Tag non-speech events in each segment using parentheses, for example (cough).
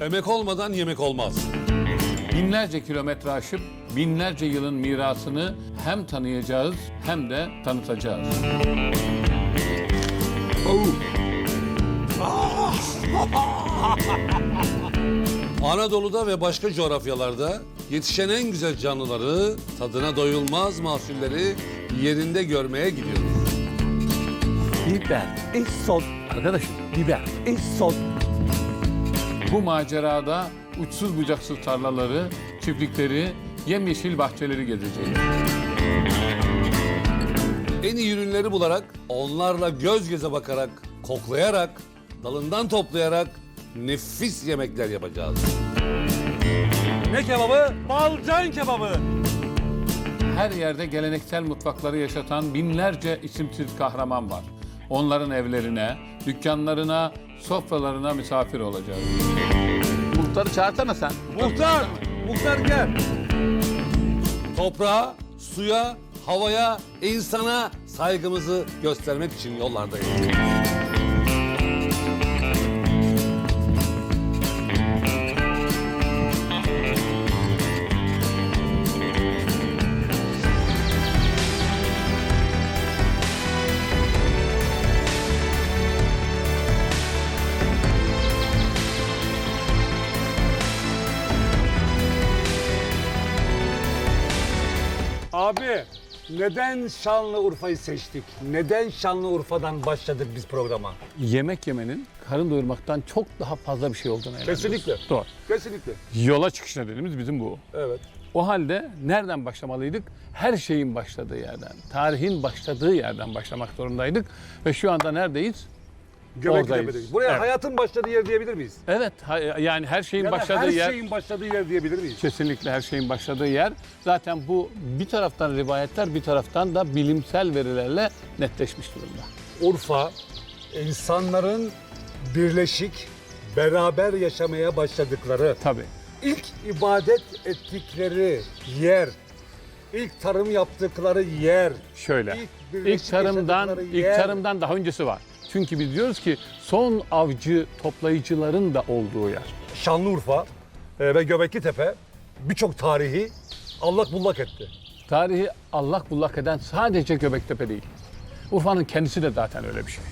Emek olmadan yemek olmaz. Binlerce kilometre aşıp binlerce yılın mirasını hem tanıyacağız hem de tanıtacağız. (laughs) Anadolu'da ve başka coğrafyalarda yetişen en güzel canlıları, tadına doyulmaz mahsulleri yerinde görmeye gidiyoruz. Biber, ist so, Arkadaşım biber, ist so. Bu macerada uçsuz bucaksız tarlaları, çiftlikleri, yemyeşil bahçeleri gezeceğiz. En iyi ürünleri bularak, onlarla göz göze bakarak, koklayarak, dalından toplayarak nefis yemekler yapacağız. Ne kebabı? Balcan kebabı. Her yerde geleneksel mutfakları yaşatan binlerce isimsiz kahraman var. Onların evlerine, dükkanlarına, sofralarına misafir olacağız. Muhtarı çağırsana sen. Muhtar, muhtar gel. Toprağa, suya, havaya, insana saygımızı göstermek için yollardayız. Abi neden Şanlıurfa'yı seçtik? Neden Şanlıurfa'dan başladık biz programa? Yemek yemenin karın doyurmaktan çok daha fazla bir şey olduğunu inanıyoruz. Kesinlikle. Doğru. Kesinlikle. Yola çıkış nedenimiz bizim bu. Evet. O halde nereden başlamalıydık? Her şeyin başladığı yerden, tarihin başladığı yerden başlamak zorundaydık. Ve şu anda neredeyiz? Göbektepe'deyiz. Oradayız. Buraya Evet. hayatın başladığı yer diyebilir miyiz? Evet, ha- yani her şeyin Ya da başladığı her yer. şeyin başladığı yer diyebilir miyiz? Kesinlikle her şeyin başladığı yer. Zaten bu bir taraftan rivayetler, bir taraftan da bilimsel verilerle netleşmiş durumda. Urfa insanların birleşik, beraber yaşamaya başladıkları, Tabii. ilk ibadet ettikleri yer, ilk tarım yaptıkları yer, Şöyle. İlk İlk, birleşik tarımdan yaşadıkları ilk yer. tarımdan daha öncesi var. Çünkü biz diyoruz ki son avcı toplayıcıların da olduğu yer. Şanlıurfa e, ve Göbekli Tepe birçok tarihi allak bullak etti. Tarihi allak bullak eden sadece Göbektepe değil. Urfa'nın kendisi de zaten öyle bir şey.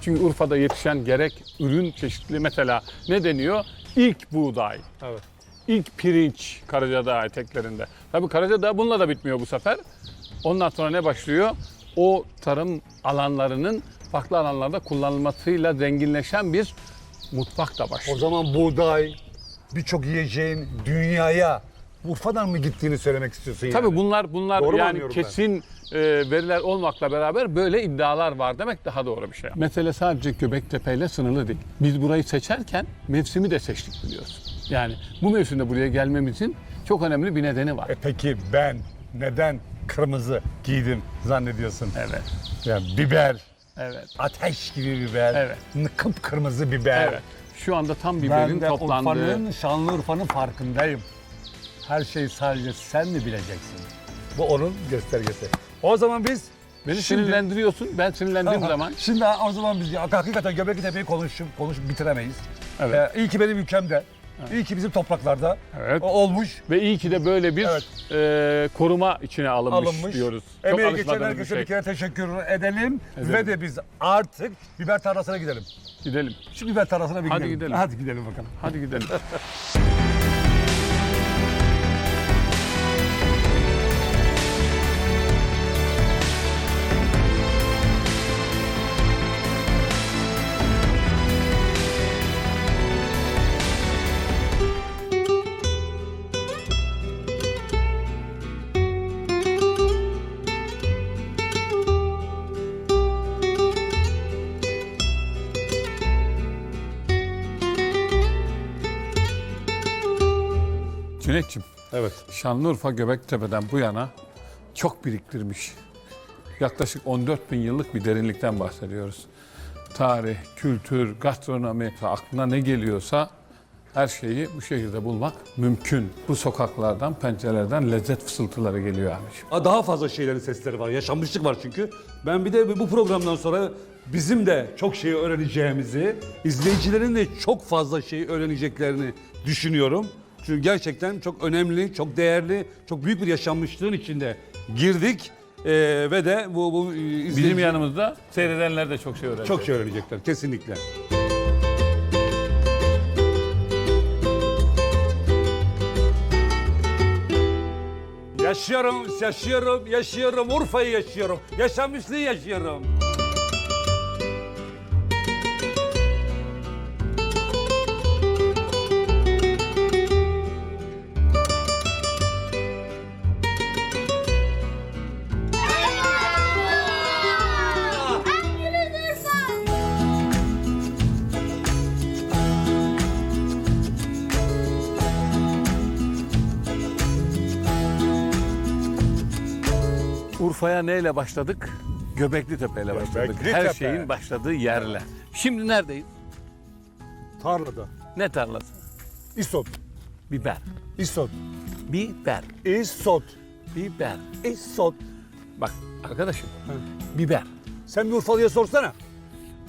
Çünkü Urfa'da yetişen gerek ürün çeşitli mesela ne deniyor? İlk buğday, Evet. ilk pirinç Karacadağ eteklerinde. Tabii Karacadağ bununla da bitmiyor bu sefer. Ondan sonra ne başlıyor? O tarım alanlarının farklı alanlarda kullanılmasıyla zenginleşen bir mutfak da O başlıyor. zaman buğday, birçok yiyeceğin dünyaya Urfa'dan mı gittiğini söylemek istiyorsun yani? Tabii bunlar bunlar Doğru yani ben? kesin e, veriler olmakla beraber böyle iddialar var demek daha doğru bir şey. Mesele sadece Göbektepe ile sınırlı değil. Biz burayı seçerken mevsimi de seçtik biliyorsun. Yani bu mevsimde buraya gelmemizin çok önemli bir nedeni var. E peki ben neden kırmızı giydim zannediyorsun? Evet. Yani biber, Evet. ateş gibi biber, Evet. kıpkırmızı biber. Evet. Şu anda tam biberin Ben de toplandığı. Urfa'nın, Şanlıurfa'nın farkındayım. Her şeyi sadece sen mi bileceksin? Bu onun göstergesi. O zaman biz Beni şimdi- sinirlendiriyorsun. Ben sinirlendiğim zaman Şimdi o zaman biz hakikaten Göbekli Tepe'yi konuşup konuşup bitiremeyiz. Evet. Ee, iyi ki benim ülkemde, iyi ki bizim topraklarda Evet. o- olmuş, ve iyi ki de böyle bir Evet. e, koruma içine alınmış, alınmış. diyoruz. Çok Emeğe geçen alışmadığımız bir herkese şey. bir kere teşekkür edelim. Edelim. Ve de biz artık biber tarlasına gidelim. Gidelim. Şu biber tarlasına bir Hadi gidelim. gidelim. Hadi gidelim bakalım. Hadi gidelim. (laughs) Cüneyt'ciğim, Evet. Şanlıurfa Göbektepe'den bu yana çok biriktirmiş. Yaklaşık 14 bin yıllık bir derinlikten bahsediyoruz. Tarih, kültür, gastronomi, aklına ne geliyorsa her şeyi bu şehirde bulmak mümkün. Bu sokaklardan, pencerelerden lezzet fısıltıları geliyor abiciğim. Aa, Daha fazla şeylerin sesleri var. Yaşanmışlık var çünkü. Ben bir de bu programdan sonra bizim de çok şey öğreneceğimizi, izleyicilerin de çok fazla şey öğreneceklerini düşünüyorum. Çünkü gerçekten çok önemli, çok değerli, çok büyük bir yaşanmışlığın içinde girdik. Ee, ve de bu, bu e, izleyici Bizim yanımızda seyredenler de çok şey öğrenecek. çok şey öğrenecekler kesinlikle. Yaşıyorum, yaşıyorum, yaşıyorum. Urfa'yı yaşıyorum. Yaşamışlığı yaşıyorum. Urfa'ya neyle başladık? Göbekli Tepe ile başladık. Göbekli Her Tepe. şeyin başladığı yerle. Şimdi neredeyiz? Tarlada. Ne tarlası? İsot. Biber. İsot. Biber. İsot. Biber. İsot. Bak arkadaşım. Biber. Sen bir Urfalı'ya sorsana.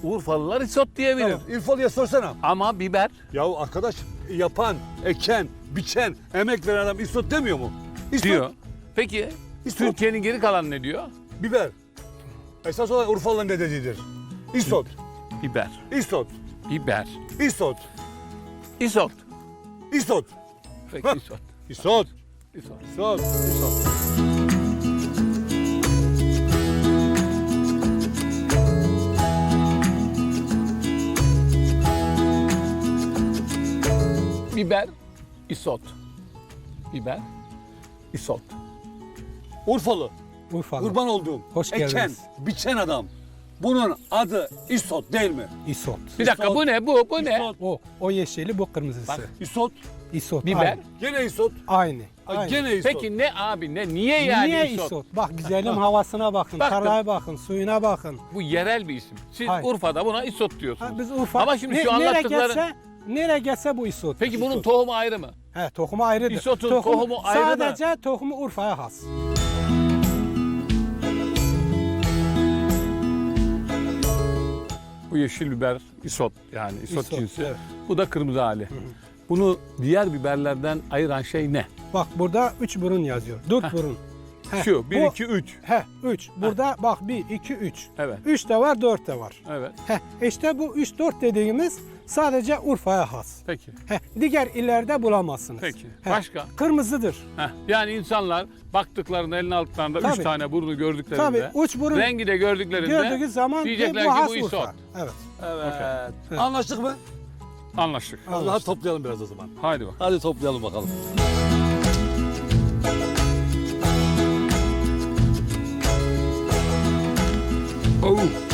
Urfalılar isot diyebilir. Tamam. Urfalı'ya sorsana. Ama biber Ya arkadaş yapan, eken, biçen, emek veren adam isot demiyor mu? İsot, diyor. Peki İsot. Türkiye'nin geri kalanı ne diyor? biber. Esas olarak Urfalı'nın ne dediğidir. İsot, Biber. isot, Biber. isot, İsot. isot, Peki isot, İsot. isot, isot. Biber. isot. Biber. isot. Urfalı, Urfalı. kurban olduğum, Hoş eken, geldiniz. biçen adam. Bunun adı isot değil mi? İsot. Bir dakika bu ne? Bu bu ne? İsot, O, o yeşili, bu kırmızısı. Bak. isot, İsot. Biber. Aynı. gene isot, Aynı. Ay, aynı. gene isot. Peki ne abi ne? Niye yani Niye isot? isot? Bak güzelim havasına bakın, Baktım. tarlaya bakın, suyuna bakın. Bu yerel bir isim. Siz Hayır. Urfa'da buna isot diyorsunuz. Ha, biz Urfa. Ama şimdi şu nereye anlattıkları... gelse, nereye gelse bu isot. Peki bunun tohumu ayrı mı? He, tohumu ayrıdır. İsotun tohumu ayrı da- Sadece tohumu Urfa'ya has. Bu yeşil biber isot yani isot, İsot, cinsi. evet. Bu da kırmızı hali. Bunu diğer biberlerden ayıran şey ne? Bak burada üç burun yazıyor. Dört burun. He, Şu 1 bu- 2 3. He, üç. Burada bak bir, iki, üç. Evet. Üç de var, dört de var. Evet. He, işte bu üç, dört dediğimiz sadece Urfa'ya has. Peki. He, diğer illerde bulamazsınız. Peki. He, Başka? Kırmızıdır. Heh. Yani insanlar baktıklarında elin altlarında 3 Tabii. tane burnu gördüklerinde Tabii uç burun rengi de gördüklerinde gördüğünüz zaman diyecekler bu ki has bu Urfa. isot. Evet. Evet. Anlaştık mı? Anlaştık. Allah'a toplayalım biraz o zaman. Haydi bak. Hadi toplayalım bakalım. Merhaba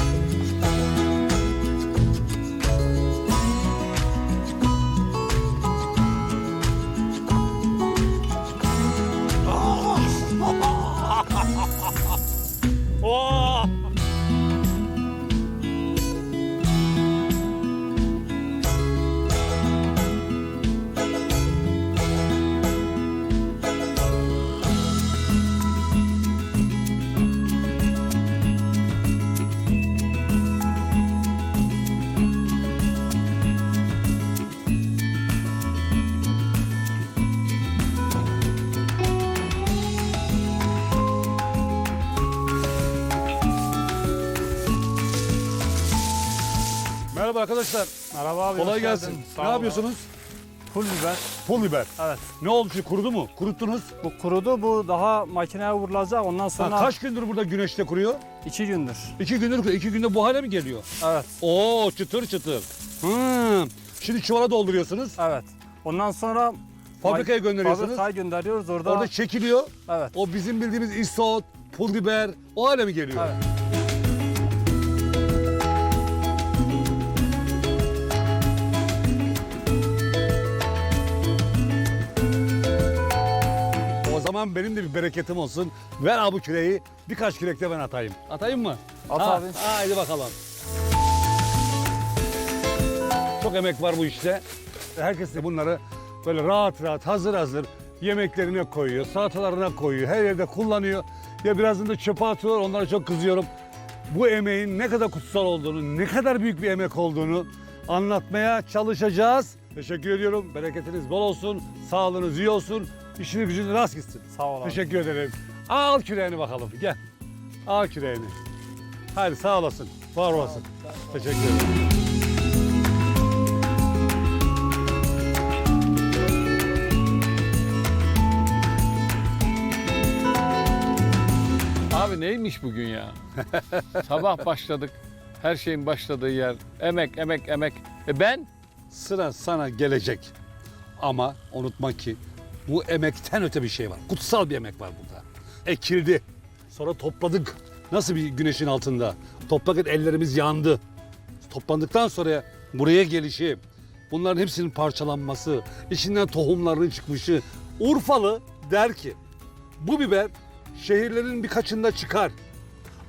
arkadaşlar. Merhaba abi. Kolay gelsin. Ne yapıyorsunuz? Pul biber. Pul biber. Evet. Ne oldu şimdi kurudu mu? Kuruttunuz. Bu kurudu bu daha makineye vurulacak ondan Ha, sonra kaç gündür burada güneşte kuruyor? iki gündür. İki gündür kuruyor. İki günde bu hale mi geliyor? Evet Oo çıtır çıtır. Hmm. Şimdi çuvala dolduruyorsunuz. evet. Ondan sonra Fabrikaya gönderiyorsunuz. Fabrikaya gönderiyoruz orada. Orada çekiliyor. evet. O bizim bildiğimiz isot, pul biber o hale mi geliyor? Evet. O zaman benim de bir bereketim olsun. Ver abi küreği. Birkaç kürek de ben atayım. Atayım mı? At Ha, abi. Haydi bakalım. Çok emek var bu işte. Herkes de bunları böyle rahat rahat hazır hazır yemeklerine koyuyor, salatalarına koyuyor. Her yerde kullanıyor. Ya birazını da çöpe atıyor. Onlara çok kızıyorum. bu emeğin ne kadar kutsal olduğunu, ne kadar büyük bir emek olduğunu anlatmaya çalışacağız. Teşekkür ediyorum. Bereketiniz bol olsun. Sağlığınız iyi olsun. İşini gücünü rast gitsin. Sağ ol abi. Teşekkür ederim. Al küreğini bakalım. Gel. Al küreğini. Hadi sağ olasın. Var olasın. Teşekkür ederim. Abi neymiş bugün ya? (laughs) Sabah başladık. Her şeyin başladığı yer. Emek, emek, emek. E ben? Sıra sana gelecek. Ama unutma ki bu emekten öte bir şey var. Kutsal bir emek var burada. Ekildi. Sonra topladık. Nasıl bir güneşin altında? Toplarken ellerimiz yandı. Toplandıktan sonra buraya gelişi, bunların hepsinin parçalanması, içinden tohumların çıkmışı. Urfalı der ki bu biber şehirlerin birkaçında çıkar.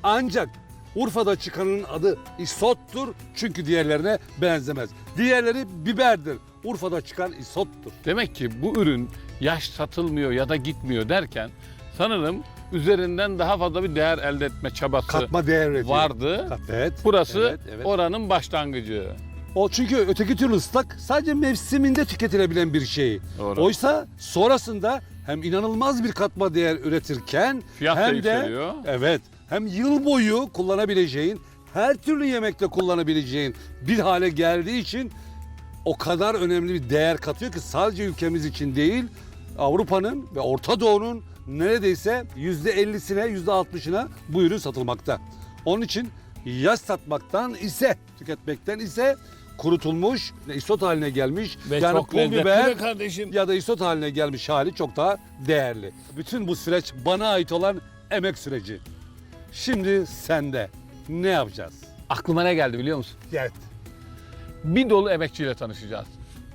Ancak Urfa'da çıkanın adı isottur çünkü diğerlerine benzemez. Diğerleri biberdir. Urfa'da çıkan isottur. Demek ki bu ürün yaş satılmıyor ya da gitmiyor derken sanırım üzerinden daha fazla bir değer elde etme çabası Katma değer üretiyor. vardı. Kat- Evet. Burası evet, evet. oranın başlangıcı. O çünkü öteki türlü ıslak sadece mevsiminde tüketilebilen bir şey. Doğru. Oysa sonrasında hem inanılmaz bir katma değer üretirken Fiyat da hem de yükseliyor. evet hem yıl boyu kullanabileceğin her türlü yemekte kullanabileceğin bir hale geldiği için o kadar önemli bir değer katıyor ki sadece ülkemiz için değil Avrupa'nın ve Orta Doğu'nun neredeyse %50'sine %60'ına bu ürün satılmakta. Onun için yaş satmaktan ise tüketmekten ise kurutulmuş ve isot haline gelmiş Ve yani çok pul biber be kardeşim. ya da isot haline gelmiş hali çok daha değerli. Bütün bu süreç bana ait olan emek süreci. Şimdi sende ne yapacağız? Aklıma ne geldi biliyor musun? Evet. Bir dolu emekçiyle tanışacağız.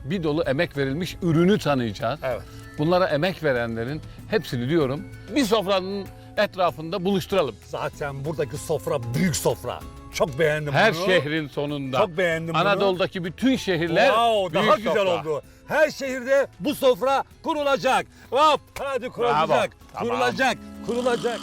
Bir dolu emek verilmiş ürünü tanıyacağız. Evet. Bunlara emek verenlerin hepsini diyorum bir sofranın etrafında buluşturalım. Zaten buradaki sofra büyük sofra. Çok beğendim Her bunu. şehrin sonunda. Çok beğendim bunu. Anadolu'daki bütün şehirler Wow, daha büyük güzel sofra. oldu. Her şehirde bu sofra kurulacak. Hop, hadi kurulacak. Tamam. Kurulacak, kurulacak.